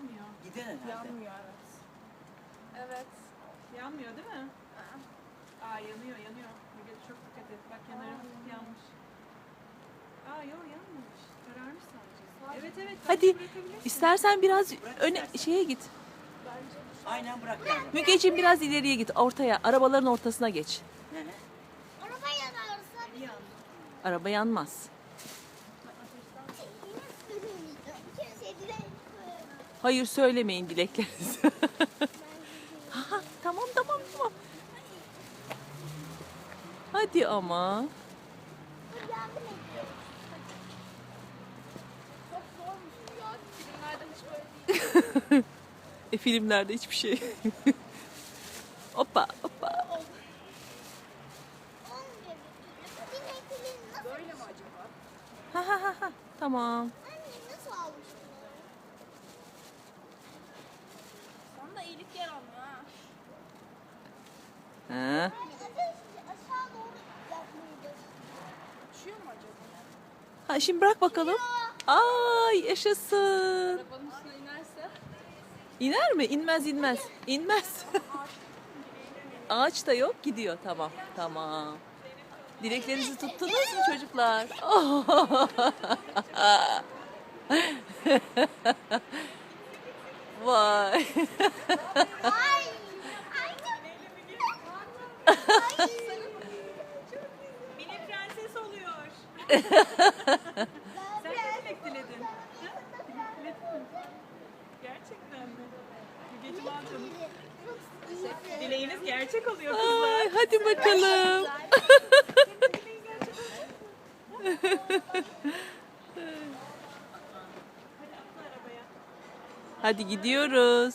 yanmıyor. Gider herhalde. Yanmıyor evet. Evet. Yanmıyor değil mi? Aa yanıyor yanıyor. Müge çok dikkat et. Bak kenarı hafif yanmış. Aa yok yanmamış. Kararmış sadece. Evet evet. Hadi istersen biraz öne şeye git. Aynen bırak yani. Mügeciğim biraz ileriye git ortaya. Arabaların ortasına geç. Araba yanarsa Araba yanmaz. Hayır söylemeyin dileklerinizi. Ha, tamam tamam tamam. Hadi ama. E filmlerde hiçbir şey. hoppa hoppa. Ha ha ha ha. Tamam. İyilik yaramıyor ha. Ha. Yapmalıydı. Uçuyor mu acaba? ha şimdi bırak bakalım. Ay yaşasın. Arabanın üstüne inerse. İner mi? İnmez inmez. İnmez. Ağaç da yok gidiyor. Tamam tamam. Dileklerinizi tuttunuz mu çocuklar? Ay! Ay! Mini prenses oluyor. Sen ne dilek diledin? Ha? Diledin mi? Gerçekten mi? Mügeciğim al canım. Dileğiniz gerçek oluyor kızlar. Ay, hadi bakalım. Dileğin gerçek olacak. Hadi Hadi gidiyoruz.